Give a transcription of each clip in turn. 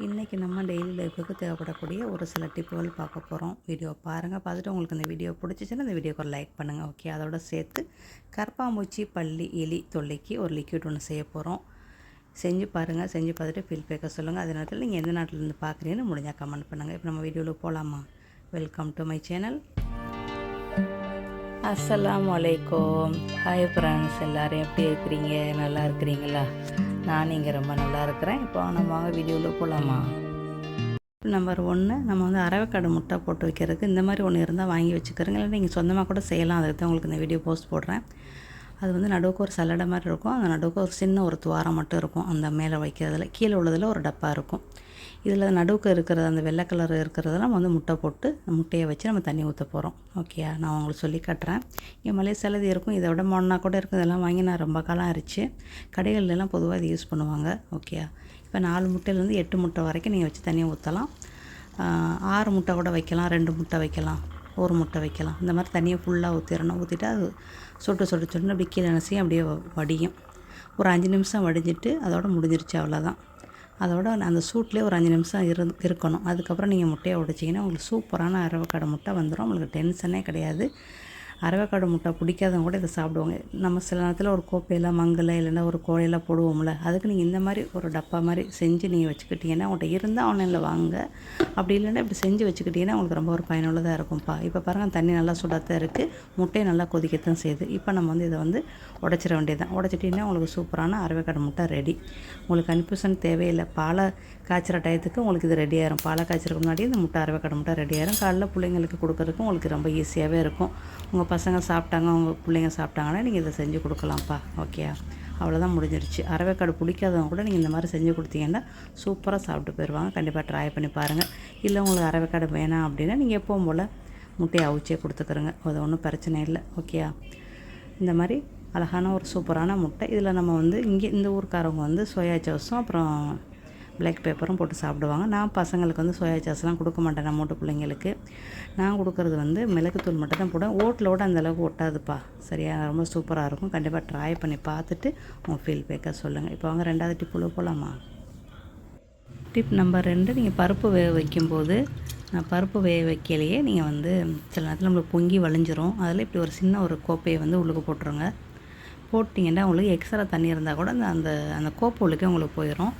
இன்றைக்கி நம்ம டெய்லி லைஃபுக்கு தேவைப்படக்கூடிய ஒரு சில டிப்புகள் பார்க்க போகிறோம் வீடியோ பாருங்கள் பார்த்துட்டு உங்களுக்கு இந்த வீடியோ பிடிச்சிச்சின்னா இந்த வீடியோக்கு ஒரு லைக் பண்ணுங்கள் ஓகே அதோட சேர்த்து கற்பாம்பூச்சி பள்ளி எலி தொல்லைக்கு ஒரு லிக்யூட் ஒன்று செய்ய போகிறோம் செஞ்சு பாருங்கள் செஞ்சு பார்த்துட்டு ஃபீல் பேக்க சொல்லுங்கள் அதே நேரத்தில் நீங்கள் எந்த நாட்டிலேருந்து பார்க்குறீங்கன்னு முடிஞ்சால் கமெண்ட் பண்ணுங்கள் இப்போ நம்ம வீடியோவில் போகலாமா வெல்கம் டு மை சேனல் அஸ்ஸலாமு அலைக்கும் ஹாய் ஃப்ரெண்ட்ஸ் எல்லோரும் எப்படி இருக்கிறீங்க? நல்லா இருக்கிறீங்களா? நான் இங்கே ரொம்ப நல்லா இருக்கிறேன். இப்போ நம்ம வாங்க வீடியோவில் போகலாமா நம்பர் ஒன்று நம்ம வந்து அரவைக்காடு முட்டை போட்டு வைக்கிறதுக்கு இந்த மாதிரி ஒன்று இருந்தால் வாங்கி வச்சுக்கிறோங்க இல்லை நீங்கள் சொந்தமாக கூட செய்யலாம். அதுக்கு தான் உங்களுக்கு இந்த வீடியோ போஸ்ட் போடுறேன். அது வந்து நடுவுக்கு ஒரு சல்லடை மாதிரி இருக்கும். அந்த நடுவுக்கு ஒரு சின்ன ஒரு துவாரம் மட்டும் இருக்கும். அந்த மேலே வைக்கிறதுல கீழே உள்ளதில் ஒரு டப்பா இருக்கும். இதில் நடுவுக்கு இருக்கிறது அந்த வெள்ளை கலர் இருக்கிறதெல்லாம் வந்து முட்டை போட்டு முட்டையை வச்சு நம்ம தண்ணி ஊற்ற போகிறோம். ஓகேயா? நான் உங்களுக்கு சொல்லி கட்டுறேன். இங்கே மலை சிலது இருக்கும். இதை விட மொன்னா கூட இருக்கும் இதெல்லாம் வாங்கி நான் ரொம்ப காலம் அரிச்சு கடைகள்லாம் பொதுவாக இது யூஸ் பண்ணுவாங்க. ஓகேயா? இப்போ நாலு முட்டையிலேருந்து எட்டு முட்டை வரைக்கும் நீங்கள் வச்சு தண்ணியை ஊற்றலாம். ஆறு முட்டை கூட வைக்கலாம். ரெண்டு முட்டை வைக்கலாம். ஒரு முட்டை வைக்கலாம். இந்த மாதிரி தண்ணியை ஃபுல்லாக ஊற்றிடணும் ஊற்றிட்டு அது சொட்டு சொட்டு சொட்டு அப்படி கீழே நசியும் அப்படியே வடியும். ஒரு அஞ்சு நிமிஷம் வடிஞ்சிட்டு அதோட முடிஞ்சிருச்சு. அவ்வளோதான் அதோட அந்த சூட்லேயே ஒரு அஞ்சு நிமிஷம் இரு இருக்கணும். அதுக்கப்புறம் நீங்கள் முட்டையை உடைச்சிங்கன்னா உங்களுக்கு சூப்பரான அரவக்கடை முட்டை வந்துடும் உங்களுக்கு டென்ஷனே கிடையாது. அரவேக்காடு முட்டை பிடிக்காதவங்க கூட இதை சாப்பிடுவாங்க. நம்ம சில நேரத்தில் ஒரு கோப்பையில் மங்கலை இல்லைன்னா ஒரு கோழையில் போடுவோம்ல அதுக்கு நீங்கள் இந்த மாதிரி ஒரு டப்பா மாதிரி செஞ்சு நீங்கள் வச்சுக்கிட்டீங்கன்னா உங்கள்கிட்ட இருந்தால் ஆன்லைனில் வாங்க. அப்படி இல்லைன்னா இப்படி செஞ்சு வச்சுக்கிட்டிங்கன்னா உங்களுக்கு ரொம்ப ஒரு பயனுள்ளதாக இருக்கும்ப்பா. இப்போ பாருங்கள் தண்ணி நல்லா சுடாத்தான் இருக்குது முட்டையை நல்லா கொதிக்கத்தான் செய்யுது. இப்போ நம்ம வந்து இதை வந்து உடச்சிட வேண்டியதான் உடச்சிட்டிங்கன்னா உங்களுக்கு சூப்பரான அரவேக்காடு முட்டை ரெடி உங்களுக்கு கன்ஃபியூஷன் தேவையில்லை. பாலை காய்ச்சிற டயத்துக்கு உங்களுக்கு இது ரெடி ஆயிரும். பாலை காய்ச்சறதுக்கு முன்னாடி இந்த முட்டை அரவேக்காடு முட்டை ரெடி ஆயிரும். காலைல பிள்ளைங்களுக்கு கொடுக்குறதுக்கு உங்களுக்கு ரொம்ப ஈஸியாகவே இருக்கும். உங்கள் பசங்க சாப்பிட்டாங்க உங்கள் பிள்ளைங்க சாப்பிட்டாங்கன்னா நீங்கள் இதை செஞ்சு கொடுக்கலாம்ப்பா. ஓகே அவ்வளோதான் முடிஞ்சிருச்சு. அரவேக்காடு பிடிக்காதவங்க கூட நீங்கள் இந்த மாதிரி செஞ்சு கொடுத்தீங்கன்னா சூப்பராக சாப்பிட்டு போயிடுவாங்க கண்டிப்பாக ட்ரை பண்ணி பாருங்கள் இல்லை உங்களுக்கு அரவேக்காடு வேணாம் அப்படின்னா நீங்கள் எப்போவும் போல் முட்டையை அவிச்சே கொடுத்துக்குறோங்க. அது ஒன்றும் பிரச்சனை இல்லை. ஓகேயா இந்த மாதிரி அழகான ஒரு சூப்பரான முட்டை. இதில் நம்ம வந்து இங்கே இந்த ஊருக்காரவங்க வந்து சோயா சவுஸும் அப்புறம் பிளாக் பேப்பரும் போட்டு சாப்பிடுவாங்க. நான் பசங்களுக்கு வந்து சோயா சாஸ்லாம் கொடுக்க மாட்டேன் நம்ம மூட்டு பிள்ளைங்களுக்கு. நான் கொடுக்குறது வந்து மிளகுத்தூள் மட்டும் தான் போடுவேன். ஓட்டிலோட அந்தளவுக்கு ஒட்டாதுப்பா. சரியா? ரொம்ப சூப்பராக இருக்கும். கண்டிப்பாக ட்ரை பண்ணி பார்த்துட்டு உங்கள் ஃபீல்பேக்காக சொல்லுங்கள் இப்போ அவங்க ரெண்டாவது டிப்பில் போகலாமா டிப் நம்பர் ரெண்டு நீங்கள் பருப்பு வேக வைக்கும்போது நான் பருப்பு வேக வைக்கலையே நீங்கள் வந்து சில நேரத்தில் நம்மளுக்கு பொங்கி வழிஞ்சிரும். அதில் இப்படி ஒரு சின்ன ஒரு கோப்பையை வந்து உள்ளுக்கு போட்டுருங்க. போட்டிங்கன்னா உங்களுக்கு எக்ஸ்ட்ரா தண்ணி இருந்தால் கூட அந்த அந்த அந்த கோப்பை உள்ளுக்கே உங்களுக்கு போயிடும்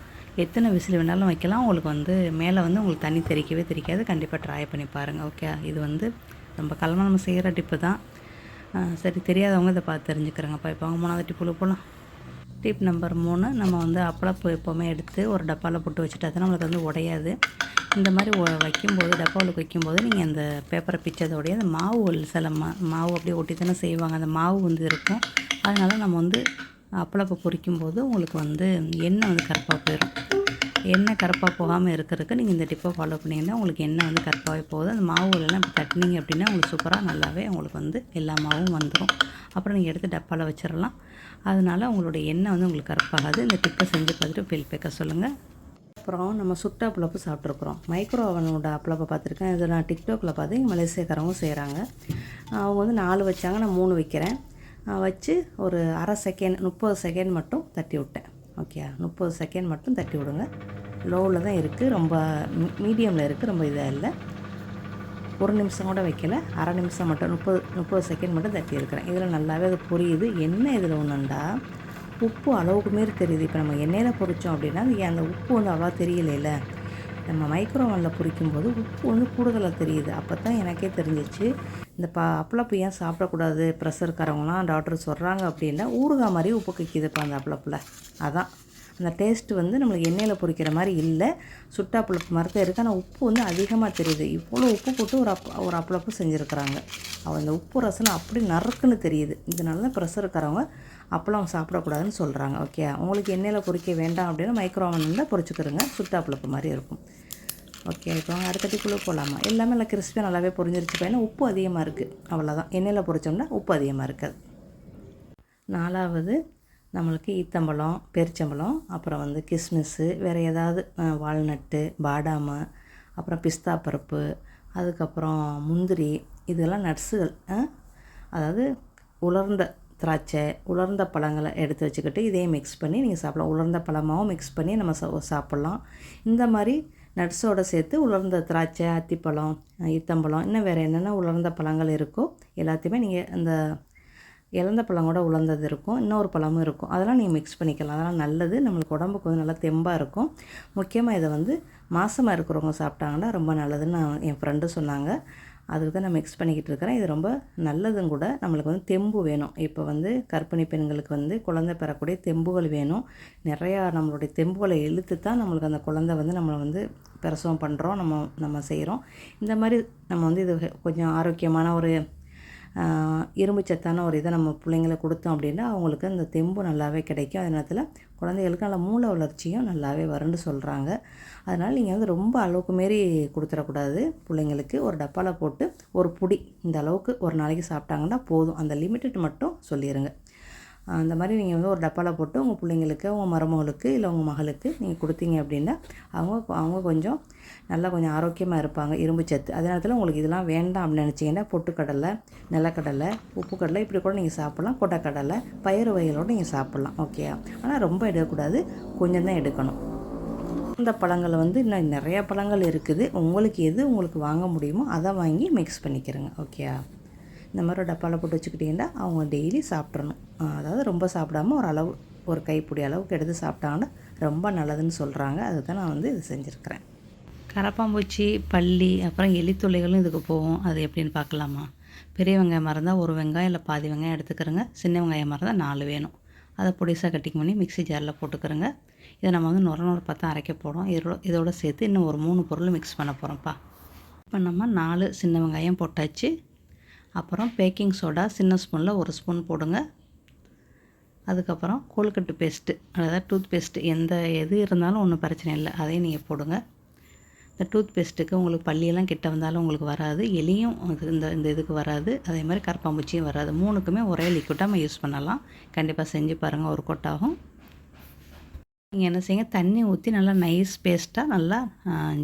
எத்தனை விசில் வேணாலும் வைக்கலாம். உங்களுக்கு வந்து மேலே வந்து உங்களுக்கு தண்ணி தெறிக்கவே தெரிக்காது. கண்டிப்பாக ட்ரை பண்ணி பாருங்கள் ஓகே இது வந்து ரொம்ப காலமாக நம்ம செய்கிற டிப்பு தான். சரி தெரியாதவங்க இதை பார்த்து தெரிஞ்சுக்கிறேங்கப்பா இப்போ அவங்க மூணாவது டிப்புல போகலாம் டிப் நம்பர் மூணு நம்ம வந்து அப்பளப்பு எப்போவுமே எடுத்து ஒரு டப்பாவில் போட்டு வச்சுட்டா தான் நம்மளுக்கு வந்து உடையாது. இந்த மாதிரி வைக்கும்போது டப்பாவில் வைக்கும்போது நீங்கள் அந்த பேப்பரை பிச்சதோடைய அந்த மாவு சில மா மாவு அப்படியே ஒட்டி தானே செய்வாங்க. அந்த மாவு வந்து இருக்கும். அதனால் நம்ம வந்து அப்பளப்பை பொரிக்கும் போது உங்களுக்கு வந்து எண்ணெய் வந்து கருப்பாக போயிடும். எண்ணெய் கருப்பாக போகாமல் இருக்கிறதுக்கு நீங்கள் இந்த டிப்பை ஃபாலோ பண்ணிங்கன்னா உங்களுக்கு எண்ணெய் வந்து கருப்பாகவே போகுது. அந்த மாவுகளெல்லாம் இப்போ தட்டினீங்க அப்படின்னா உங்களுக்கு சூப்பராக நல்லாவே உங்களுக்கு வந்து எல்லா மாவும் வந்துடும் அப்புறம் நீங்கள் எடுத்து டப்பாவில் வச்சிடலாம். அதனால் உங்களுடைய எண்ணெய் வந்து உங்களுக்கு கருப்பாகாது. இந்த டிப்பை செஞ்சு பார்த்துட்டு பில் பேக்க சொல்லுங்கள் அப்புறம் நம்ம சுட்டா புழப்பு சாப்பிட்ருக்குறோம் மைக்ரோ அவனோட அப்பளப்பை பார்த்துருக்கேன். இதை நான் டிக்டாக்ல பார்த்து மலேசியக்காரவங்க செய்கிறாங்க அவங்க வந்து நாலு வச்சாங்க. நான் மூணு வைக்கிறேன். வச்சு ஒரு அரை செகண்ட் முப்பது செகண்ட் மட்டும் தட்டி விட்டேன். ஓகே முப்பது செகண்ட் மட்டும் தட்டி விடுங்க. லோவில் தான் இருக்குது ரொம்ப மீடியமில் இருக்குது ரொம்ப இதாக இல்லை. ஒரு நிமிஷம் கூட வைக்கல. அரை நிமிஷம் மட்டும் முப்பது முப்பது செகண்ட் மட்டும் தட்டி இருக்கிறேன். இதில் நல்லாவே அது புரியுது. என்ன இதில் ஒன்றுண்டா உப்பு அளவுக்கு மாரி தெரியுது. இப்போ நம்ம எண்ணெயில் பொரித்தோம் அப்படின்னா அந்த உப்பு வந்து அவ்வளோ தெரியலையில? நம்ம மைக்ரோவனில் பொரிக்கும் போது உப்பு வந்து கூடுதலாக தெரியுது. அப்போ தான் எனக்கே தெரிஞ்சிச்சு. இந்த பா அப்பளப்பு ஏன் சாப்பிடக்கூடாது? ப்ரெஷர் இருக்கிறவங்களாம் டாக்டர் சொல்கிறாங்க அப்படின்னா ஊறுகாய் மாதிரி உப்பு கக்கிதுப்பா அந்த அப்பளப்பில். அதான். அந்த டேஸ்ட்டு வந்து நம்மளுக்கு எண்ணெயில் பொரிக்கிற மாதிரி இல்லை. சுட்டா அப்பளப்பு மாதிரி தான் இருக்குது ஆனால் உப்பு வந்து அதிகமாக தெரியுது. இவ்வளோ உப்பு போட்டு ஒரு அப் ஒரு அப்பளப்பு செஞ்சுருக்குறாங்க. அவள் அந்த உப்பு ரசனை அப்படி நறுக்குன்னு தெரியுது. இதனால தான் ப்ரெஷர் இருக்கிறவங்க அப்பளம் சாப்பிடக்கூடாதுன்னு சொல்கிறாங்க ஓகே உங்களுக்கு எண்ணெயில் பொரிக்க வேண்டாம் அப்படின்னா மைக்ரோவனில் பொரிச்சுக்கிறோங்க சுட்டா அப்பளப்பு மாதிரி இருக்கும். ஓகே இப்போ அடுத்த டிக்குள்ளே போகலாமா எல்லாமே நல்லா கிறிஸ்பியாக நல்லாவே பொரிஞ்சிருச்சு. ஏன்னா உப்பு அதிகமாக இருக்குது அவ்வளோதான் எண்ணெயில் பொரிச்சோம்னா உப்பு அதிகமாக இருக்காது. நாலாவது நம்மளுக்கு ஈத்தம்பழம் பெருச்சம்பழம் அப்புறம் வந்து கிஸ்மிஸ்ஸு வேறு ஏதாவது வால்நட்டு பாடாமு அப்புறம் பிஸ்தா பருப்பு அதுக்கப்புறம் முந்திரி இதெல்லாம் நட்ஸுகள் அதாவது உலர்ந்த திராட்சை உலர்ந்த பழங்களை எடுத்து வச்சுக்கிட்டு இதையும் மிக்ஸ் பண்ணி நீங்கள் சாப்பிடலாம். உலர்ந்த பழமாகவும் மிக்ஸ் பண்ணி நம்ம சாப்பிட்லாம். இந்த மாதிரி நட்ஸோடு சேர்த்து உலர்ந்த திராட்சை அத்திப்பழம் ஈத்தம்பழம் இன்னும் வேறு என்னென்ன உலர்ந்த பழங்கள் இருக்கோ எல்லாத்தையுமே நீங்கள் அந்த இழந்த பழம் கூட உலர்ந்தது இருக்கும். இன்னொரு பழமும் இருக்கும். அதெல்லாம் நீங்கள் மிக்ஸ் பண்ணிக்கலாம். அதெல்லாம் நல்லது. நம்மளுக்கு உடம்புக்கு வந்து நல்லா தெம்பாக இருக்கும். முக்கியமாக இதை வந்து மாதமாக இருக்கிறவங்க சாப்பிட்டாங்கன்னா ரொம்ப நல்லதுன்னு நான் என் ஃப்ரெண்டு சொன்னாங்க. அதுக்கு தான் நான் மிக்ஸ் பண்ணிக்கிட்டு இருக்கிறேன் இது ரொம்ப நல்லதும் கூட. நம்மளுக்கு வந்து தெம்பு வேணும். இப்போ வந்து கர்ப்பிணி பெண்களுக்கு வந்து குழந்தை பெறக்கூடிய தெம்புகள் வேணும். நிறையா நம்மளுடைய தெம்புகளை இழுத்து தான் நம்மளுக்கு அந்த குழந்தை வந்து நம்மளை வந்து பிரசவம் பண்ணுறோம் நம்ம நம்ம செய்கிறோம் இந்த மாதிரி நம்ம வந்து இது கொஞ்சம் ஆரோக்கியமான ஒரு இரும்பு சத்தான ஒரு இதை நம்ம பிள்ளைங்களுக்கு கொடுத்தோம் அப்படின்னா அவங்களுக்கு அந்த தெம்பு நல்லாவே கிடைக்கும். அதே நேரத்தில் குழந்தைகளுக்கு நல்ல மூளை வளர்ச்சியும் நல்லாவே வரும்னு சொல்கிறாங்க அதனால் நீங்கள் வந்து ரொம்ப அளவுக்கு மாரி கொடுத்துடக்கூடாது. பிள்ளைங்களுக்கு ஒரு டப்பாவில் போட்டு ஒரு புடி இந்த அளவுக்கு ஒரு நாளைக்கு சாப்பிட்டாங்கன்னா போதும். அந்த லிமிட்டட் மட்டும் சொல்லிடுங்க அந்த மாதிரி நீங்கள் வந்து ஒரு டப்பாவில் போட்டு உங்கள் பிள்ளைங்களுக்கு உங்கள் மருமகளுக்கு இல்லை உங்கள் மகளுக்கு நீங்கள் கொடுத்தீங்க அப்படின்னா அவங்க அவங்க கொஞ்சம் நல்லா கொஞ்சம் ஆரோக்கியமாக இருப்பாங்க. இரும்பு சத்து. அதே நேரத்தில் உங்களுக்கு இதெல்லாம் வேண்டாம் அப்படின்னு நினச்சிங்கன்னா பொட்டுக்கடலை நிலக்கடலை உப்பு கடலை இப்படி கூட நீங்கள் சாப்பிட்லாம். கொட்டைக்கடலை பயிறு வகைகளோடு நீங்கள் சாப்பிட்லாம். ஓகே ஆனால் ரொம்ப எடுக்கக்கூடாது. கொஞ்சம் தான் எடுக்கணும். இந்த பழங்கள் வந்து இன்னும் நிறையா பழங்கள் இருக்குது. உங்களுக்கு எது உங்களுக்கு வாங்க முடியுமோ அதை வாங்கி மிக்ஸ் பண்ணிக்கிறேங்க. ஓகே இந்த மாதிரி டப்பாவில் போட்டு வச்சுக்கிட்டிங்கன்னா அவங்க டெய்லி சாப்பிட்றணும் அதாவது ரொம்ப சாப்பிடாம ஒரு அளவு ஒரு கைப்பிடி அளவுக்கு எடுத்து சாப்பிட்டாங்கன்னா ரொம்ப நல்லதுன்னு சொல்கிறாங்க அதுதான் நான் வந்து இது செஞ்சுருக்கிறேன். கரப்பாம்பூச்சி பள்ளி அப்புறம் எலித்துளைகளும் இதுக்கு போகும். அது எப்படின்னு பார்க்கலாமா? பெரிய வெங்காயம் இருந்தால் ஒரு வெங்காயம் இல்லை பாதி வெங்காயம் எடுத்துக்கிறோங்க. சின்ன வெங்காயம் மறந்தால் நாலு வேணும். அதை பொடிசாக கட்டிங் பண்ணி மிக்ஸி ஜாரில் போட்டுக்கிறோங்க. இதை நம்ம வந்து நுர நுர பார்த்தா அரைக்க போகிறோம் இதோட இதோட சேர்த்து இன்னும் ஒரு மூணு பொருள் மிக்ஸ் பண்ண போகிறோம்ப்பா இப்போ நம்ம நாலு சின்ன வெங்காயம் போட்டாச்சு. அப்புறம் பேக்கிங் சோடா சின்ன ஸ்பூனில் ஒரு ஸ்பூன் போடுங்க. அதுக்கப்புறம் கோல்கட்டு பேஸ்ட்டு அதாவது டூத் பேஸ்ட்டு எந்த எது இருந்தாலும் ஒன்றும் பிரச்சனை இல்லை அதையும் நீங்கள் போடுங்க. இந்த டூத் பேஸ்ட்டுக்கு உங்களுக்கு பள்ளியெல்லாம் கிட்ட வந்தாலும் உங்களுக்கு வராது எலியும் இந்த இந்த இதுக்கு வராது அதே மாதிரி கரப்பாம்பூச்சியும் வராது. மூணுக்குமே ஒரே லிக்விடாக நம்ம யூஸ் பண்ணலாம். கண்டிப்பாக செஞ்சு பாருங்கள் ஒரு கொட்டாகும். நீங்கள் என்ன செய்யுங்க தண்ணி ஊற்றி நல்லா நைஸ் பேஸ்ட்டாக நல்லா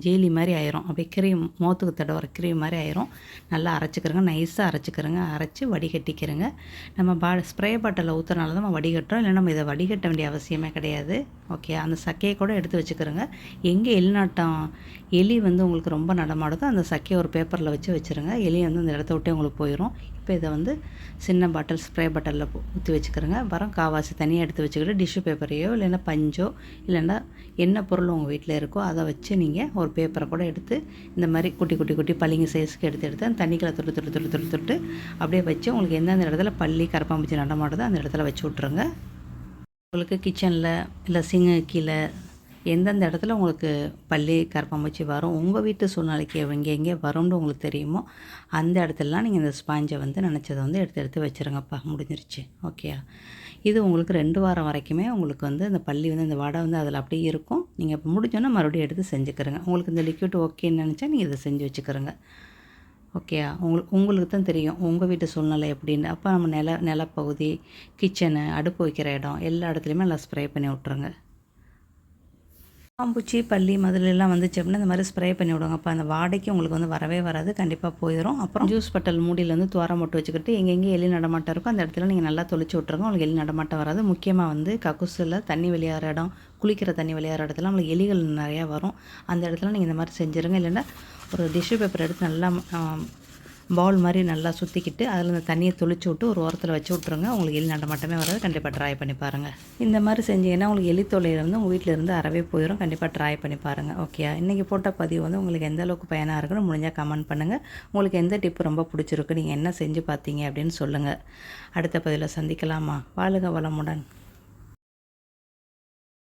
ஜெயிலி மாதிரி ஆயிரும். அப்படியே க்ரீம் மோத்துக்கு தடவை க்ரீம் மாதிரி ஆயிரும். நல்லா அரைச்சிக்கிறோங்க நைஸாக அரைச்சிக்கிறோங்க. அரைச்சி வடிகட்டிக்கிறோங்க. நம்ம பா ஸ்ப்ரே பாட்டில் ஊற்றுறனால தான் நம்ம வடிகட்டுறோம். இல்லை நம்ம இதை வடிகட்ட வேண்டிய அவசியமே கிடையாது. ஓகே அந்த சக்கையை கூட எடுத்து வச்சுக்கிறோங்க. எங்கே எலிநாட்டம் எலி வந்து உங்களுக்கு ரொம்ப நடமாடுதோ அந்த சக்கையை ஒரு பேப்பரில் வச்சு வச்சுருங்க. எலி வந்து அந்த இடத்த விட்டே உங்களுக்கு போயிடும் இப்போ இதை வந்து சின்ன பாட்டில் ஸ்ப்ரே பாட்டிலில் ஊற்றி வச்சுக்கிறோங்க. அப்புறம் காவாசி தனியாக எடுத்து வச்சுக்கிட்டு டிஷ்யூ பேப்பரையோ இல்லைன்னா பஞ்சோ இல்லைன்னா என்ன பொருள் உங்கள் வீட்டில் இருக்கோ அதை வச்சு நீங்கள் ஒரு பேப்பரை கூட எடுத்து இந்த மாதிரி குட்டி குட்டி குட்டி பள்ளிங்க சைஸ்க்கு எடுத்து எடுத்து அந்த தண்ணிக்கில் தொட்டு தொட்டு தொட்டு தொட்டு தொட்டு அப்படியே வச்சு உங்களுக்கு எந்தெந்த இடத்துல பள்ளி கரப்பாம்பூச்சி நடமாடுதோ அந்த இடத்துல வச்சு விட்ருங்க உங்களுக்கு கிச்சனில் இல்லை சிங்க கீழே எந்தெந்த இடத்துல உங்களுக்கு பள்ளி கரப்பாம்பூச்சி வரும் உங்கள் வீட்டு சூழ்நிலைக்கு எங்கே எங்கே வரும்னு உங்களுக்கு தெரியுமோ அந்த இடத்துலலாம் நீங்கள் இந்த ஸ்பாஞ்சை வந்து நினச்சதை வந்து எடுத்து எடுத்து வச்சுருங்கப்பா. முடிஞ்சிருச்சு. ஓகேயா இது உங்களுக்கு ரெண்டு வாரம் வரைக்குமே உங்களுக்கு வந்து இந்த பள்ளி வந்து இந்த வடை வந்து அதில் அப்படியே இருக்கும். நீங்கள் இப்போ முடிஞ்சோன்னா மறுபடியும் எடுத்து செஞ்சுக்கிறங்க. உங்களுக்கு இந்த லிக்யூட் ஓகேன்னு நினச்சா நீங்கள் இதை செஞ்சு வச்சுக்கிறங்க. ஓகேயா உங்களுக்கு உங்களுக்கு தான் தெரியும். உங்கள் வீட்டு சூழ்நிலை எப்படின்னு. அப்போ நம்ம நில நிலப்பகுதி கிச்சனு அடுப்பு வைக்கிற இடம் எல்லா இடத்துலையுமே நல்லா ஸ்ப்ரே பண்ணி விட்ருங்க பாம்பூச்சி பள்ளி மதுளெல்லாம் வந்துச்சு அப்படின்னா இந்த மாதிரி ஸ்ப்ரே பண்ணி விடுவாங்க அப்போ அந்த வாடைக்கு உங்களுக்கு வந்து வரவே வராது. கண்டிப்பாக போயிடும் அப்புறம் ஜூஸ் பட்டல் மூடியில் வந்து துவாரம் போட்டு வச்சுக்கிட்டு எங்கெங்கே எலி நடமாட்டம் இருக்கோ அந்த இடத்துல நீங்கள் நல்லா தொளிச்சு விட்ருங்க உங்களுக்கு எலி நடமாட்டம் வராது. முக்கியமாக வந்து கக்குசில் தண்ணி வெளியாகிற இடம் குளிக்கிற தண்ணி விளையாடுற இடத்துல நம்மளுக்கு எலிகள் நிறையா வரும். அந்த இடத்துல நீங்கள் இந்த மாதிரி செஞ்சுருங்க. இல்லைன்னா ஒரு டிஷ்யூ பேப்பர் எடுத்து நல்லா பவுல் மாதிரி நல்லா சுற்றிக்கிட்டு அதில் இந்த தண்ணியை தொளிச்சு விட்டு ஒரு ஓரத்தில் வச்சு விட்ருங்க உங்களுக்கு எலி நடமாட்டமே வராது. கண்டிப்பாக ட்ரை பண்ணி பாருங்கள் இந்த மாதிரி செஞ்சீங்கன்னா உங்களுக்கு எலி இருந்து உங்கள் வீட்டிலேருந்து அறவே போயிடும் கண்டிப்பாக ட்ரை பண்ணி பாருங்கள் ஓகே இன்றைக்கி போட்ட பதிவு வந்து உங்களுக்கு எந்த அளவுக்கு பயனாக இருக்குன்னு முடிஞ்சால் கமெண்ட் பண்ணுங்கள் உங்களுக்கு எந்த டிப்பு ரொம்ப பிடிச்சிருக்கு? நீங்கள் என்ன செஞ்சு பார்த்தீங்க அப்படின்னு சொல்லுங்கள் அடுத்த பதிவில் சந்திக்கலாமா? வாழுக வளமுடன்.